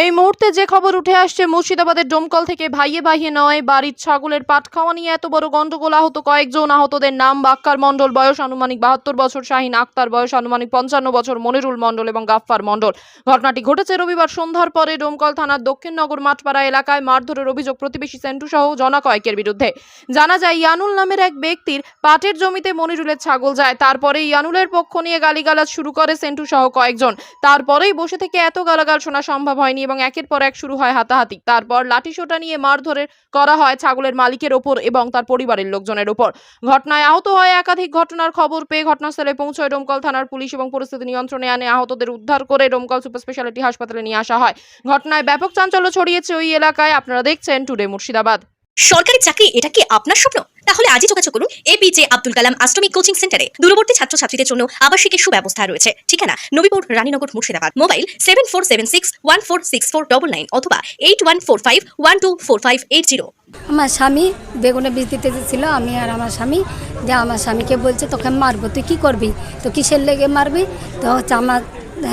এই মুহূর্তে যে খবর উঠে আসছে, মুর্শিদাবাদের ডোমকল থেকে ভাইয়ে ভাইয়ে নয়, বাড়ির ছাগলের পাট খাওয়া নিয়ে এত বড় গন্ডগোল, আহত কয়েকজন আহতদের নাম বাক্কার মণ্ডল, বয়স আনুমানিক বাহাত্তর বছর, শাহিন আক্তার বয়স আনুমানিক পঞ্চান্ন বছর, মনিরুল মণ্ডল এবং গাফফার মণ্ডল। ঘটনাটি ঘটেছে রবিবার সন্ধ্যার পরে ডোমকল থানার দক্ষিণনগর মাঠপাড়া এলাকায় মারধরের অভিযোগ প্রতিবেশী সেন্টু সহ জনা কয়েকের বিরুদ্ধে। জানা যায়, ইয়ানুল নামের এক ব্যক্তির পাটের জমিতে মনিরুলের ছাগল যায়। তারপরে ইয়ানুলের পক্ষ নিয়ে গালিগালাজ শুরু করে সেন্টু সহ কয়েকজন। তারপরেই বসে থেকে এত গালাগাল শোনা সম্ভব হয়নি। এবং একের পর এক শুরু হয় হাতাহাতি। তারপর লাঠিসোটা নিয়ে মারধরের করা হয় ছাগলের মালিকের ওপর এবং তার পরিবারের লোকজনের ওপর। ঘটনায় আহত হয় একাধিক ঘটনার খবর পেয়ে ঘটনাস্থলে পৌঁছয় ডোমকল থানার পুলিশ এবং পরিস্থিতি নিয়ন্ত্রণে আনে। আহতদের উদ্ধার করে ডোমকল সুপার স্পেশালিটি হাসপাতালে নিয়ে আসা হয়। ঘটনায় ব্যাপক চাঞ্চল্য ছড়িয়েছে ওই এলাকায়। আপনারা দেখছেন টুডে মুর্শিদাবাদ। সরকারি চাকরি, এটা কি আপনার স্বপ্ন? তাহলে আজই যোগাযোগ করুন এপিজে আব্দুল কালাম আশ্রমিক কোচিং সেন্টারে। দূরবর্তী ছাত্রছাত্রীদের জন্য আবাসিকের সুব্যবস্থা রয়েছে। ঠিকানা, Nabipur, Raninagar, Murshidabad. Mobile seven four seven six one four six four double nine অথবা eight one four five one two four five eight zero আমার স্বামী বেগুনে বীজ দিতে ছিল আমি আর আমার স্বামী। যে আমার স্বামীকে বলছে, তোকে মারবো, তুই কি করবি? তো কিসের লেগে মারবি? তো হচ্ছে আমার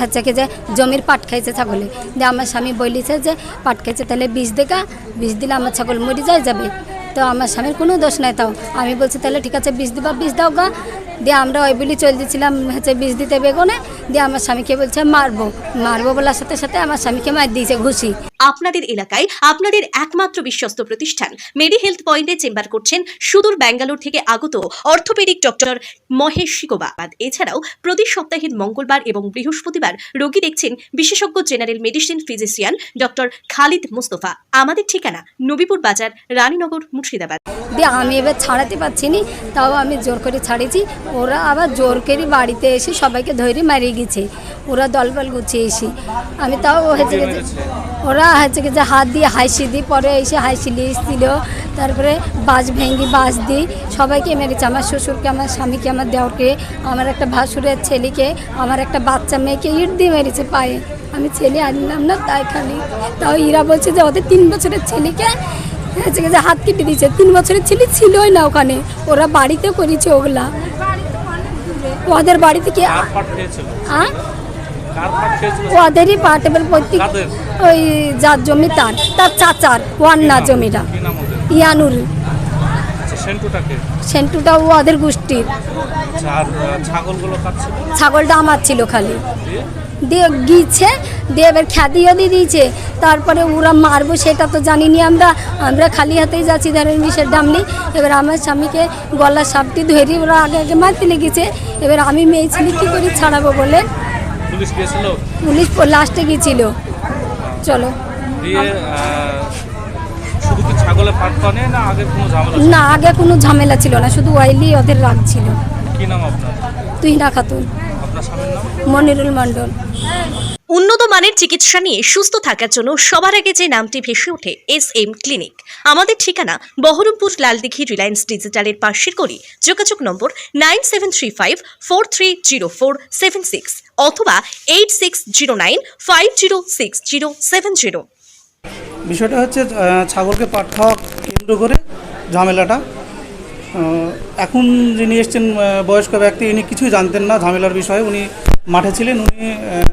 হচ্ছে কি যে জমির পাট খাইছে ছাগলে। যে আমার স্বামী বলিছে যে, পাট খাইছে, তাহলে বিষ দেখা, বিষ দিলে আমার ছাগল মরে যায় যাবে। তো আমার স্বামীর কোনো দোষ নাই তাও। আমি বলছি, তাহলে ঠিক আছে, বিষ দিবা, বিষ দাও গা। দিয়ে আমরা ওই বলি চলে দিয়েছিলাম হচ্ছে বীজ দিতে বেগুনে দিয়ে আমার স্বামীকে বলছে মারবো। মারবো বলার সাথে সাথে আমার স্বামীকে মার দিয়েছে ঘুষি। আপনাদের এলাকায় আপনাদের একমাত্র বিশ্বস্ত প্রতিষ্ঠান মেডি হেলথ পয়েন্টে চেম্বার করছেন সুদূর ব্যাঙ্গালোর থেকে আগত অর্থোপেডিক ডক্টর মহেশ শিকোবাদ। এছাড়াও প্রতি সপ্তাহের মঙ্গলবার এবং বৃহস্পতিবার রোগী দেখছেন বিশেষজ্ঞ general medicine physician doctor Khalid Mustafa. আমাদের ঠিকানা নবীপুর বাজার রানীনগর মুর্শিদাবাদ। আমি এবার ছাড়াতে পারছি নি তাও আমি জোর করে ছাড়িয়েছি। ওরা আবার জোর করে বাড়িতে এসে সবাইকে ধরে মারিয়ে গেছে। ওরা দলবল গুছিয়ে এসে। আমি তাও হয়েছে যে- ওরা হয়েছে যে হাত দিয়ে হাসি দিই পরে এসে হাসি লিয়েছিল তারপরে বাস ভেঙ্গি বাস দিই সবাইকে মেরেছে। আমার শ্বশুরকে আমার স্বামীকে আমার দেওরকে আমার একটা ভাসুরের ছেলেকে আমার একটা বাচ্চা মেয়েকে ইট দিয়ে মেরেছে পায়ে। আমি ছেলে আনলাম না তাই খালি। তাও ইরা বলছে যে ওদের তিন বছরের ছেলেকে যে হাত কেটে দিয়েছে। তিন বছরের ছেলে ছিলই না ওখানে। ওরা বাড়িতে করেছে ওগুলা। ওদের বাড়ি থেকে খেয়েছিল? ওদেরই পাট এবার প্রত্যেক ওই যার জমি তার তার চাচার ওয়ান্না জমিটা। ইয়ানুর আচ্ছা সেন্টুটা ওদের গোষ্ঠীর। আচ্ছা ছাগলটা আমার ছিল খালি। দিয়ে গিয়েছে দিয়ে এবার খ্যাতিও দিয়ে দিয়েছে। তারপরে ওরা মারবো সেটা তো জানিনি আমরা। আমরা খালি হাতেই যাচ্ছি ধরেন বিষের দাম নেই এবার আমার স্বামীকে গলার সাপটি ধরে ওরা আগে আগে মারতে লেগেছে এবার আমি মেয়ে ছেলে কী করে ছাড়াবো বলে? পুলিশ লাস্টে গিয়েছিল চলো। না আগে কোনো ঝামেলা ছিল? না আগে কোনো ঝামেলা ছিল না শুধু ওয়াইলি ওদের রাগ ছিল। কি নাম আপনার? তুই না খাতুন। আপনার স্বামীর নাম? মনিরুল মণ্ডল। উন্নত মানের চিকিৎসা নিয়ে সুস্থ থাকার জন্য সবার আগে যে নামটি ভেসে ওঠে এস এম ক্লিনিক। আমাদের ঠিকানা বহরমপুর লালদিঘি রিলায়েন্স ডিজিটালের পাশের করি যোগাযোগ নম্বর nine seven three five four three zero four seven six অথবা eight six zero nine five zero six zero seven zero. বিষয়টা হচ্ছে ছাগলকে পাট খাওয়া কেন্দ্র করে ঝামেলাটা এখন যিনি এসছেন বয়স্ক ব্যক্তি, ইনি কিছুই জানতেন না ঝামেলার বিষয়ে। উনি মাঠে ছিলেন, উনি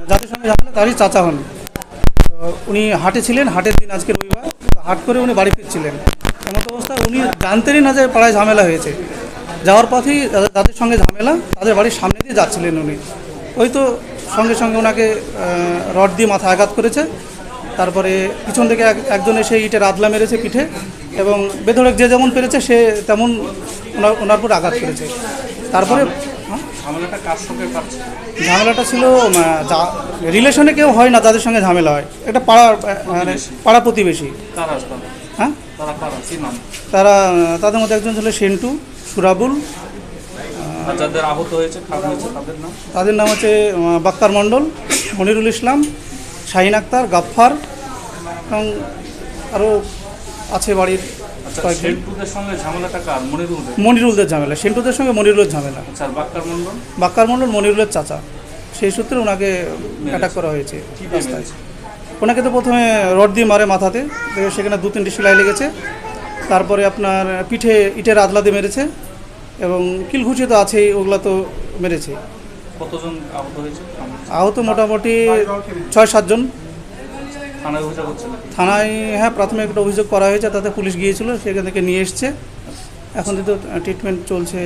যাদের সঙ্গে ঝামেলা, তারই চাচা হন। উনি হাটে ছিলেন, হাটের দিন আজকে রবিবার। হাট করে উনি বাড়ি ফিরছিলেন। এমত অবস্থায় উনি জানতেনই না যে পাড়ায় ঝামেলা হয়েছে। যাওয়ার পথেই যাদের সঙ্গে ঝামেলা, তাদের বাড়ির সামনে দিয়ে যাচ্ছিলেন উনি। ওই তো সঙ্গে সঙ্গে ওনাকে রড দিয়ে মাথা আঘাত করেছে। তারপরে পিছন থেকে এক- একজন এসে ইটের রাতলা মেরেছে পিঠে এবং বেধড়ক যে যেমন পেরেছে সে তেমন ওনার ওনার উপর আঘাত করেছে। তারপরে হ্যাঁ? ঝামেলাটা ছিল? রিলেশনে কেউ হয় না তাদের সঙ্গে ঝামেলা হয়। এটা পাড়া মানে পাড়া প্রতিবেশী। হ্যাঁ? তারা তাদের মধ্যে একজন ছিল সেন্টু সুরাবুল। যাদের আহত হয়েছে তাদের নাম? তাদের নাম হচ্ছে আহ, বাক্কার মণ্ডল মনিরুল ইসলাম শাহিন আক্তার গাফফার এবং আরও আছে বাড়ির আচ্ছা মনিরুলদের ঝামেলা। সেন্টুদের সঙ্গে মনিরুলের ঝামেলা। আচ্ছা বাক্কার মণ্ডল? মনিরুলের চাচা। সেই সূত্রে ওনাকে অ্যাটাক করা হয়েছে রাস্তায়। ওনাকে তো প্রথমে রড দিয়ে মারে মাথাতে। সেখানে দু তিনটি সেলাই লেগেছে। তারপরে আপনার পিঠে ইটের আদলা দিয়ে মেরেছে। এবং কিলঘুচি তো আছেই ওগুলো তো মেরেছে। কতজন আহত হয়েছে? আহত মোটামুটি ছয় সাতজন থানায় অভিযোগ হচ্ছে থানায় হ্যাঁ প্রাথমিক একটা অভিযোগ করা হয়েছে তাতে পুলিশ গিয়েছিল সেখান থেকে নিয়ে এসছে। এখন তো ট্রিটমেন্ট চলছে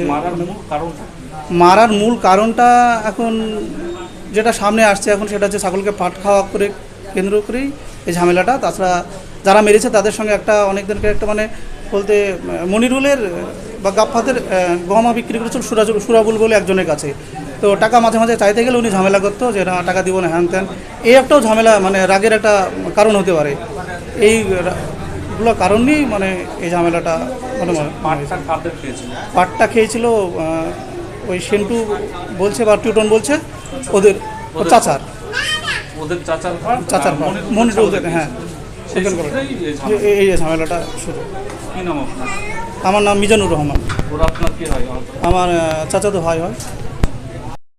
মারার মূল কারণটা? এখন যেটা সামনে আসছে এখন সেটা হচ্ছে ছাগলকে পাট খাওয়া করে কেন্দ্র করেই এই ঝামেলাটা। তাছাড়া যারা মেরেছে তাদের সঙ্গে একটা অনেক দিনকে একটা মানে বলতে মনিরুলের বা গাফফাতের গহমা বিক্রি করেছিল সুরাজুল সুরাবুল বলে একজনের কাছে। তো টাকা মাঝে মাঝে চাইতে গেলে উনি ঝামেলা করতো যে না টাকা দিব না হ্যান ত্যান। এই একটাও ঝামেলা মানে রাগের একটা কারণ হতে পারে। এই রা- গুলো কারণ নিয়েই মানে এই ঝামেলাটা মানে হয়। পাটটা খেয়েছিল? ওই সেন্টু বলছে বা টিউটন বলছে ওদের চাচার। ওদের চাচার চাচার হ্যাঁ সেখান করে। সূত্রেই এই ঝামেলাটা শুরু। আমার নাম মিজানুর রহমান। হয়? আমার আহ, চাচাতো ভাই হয়।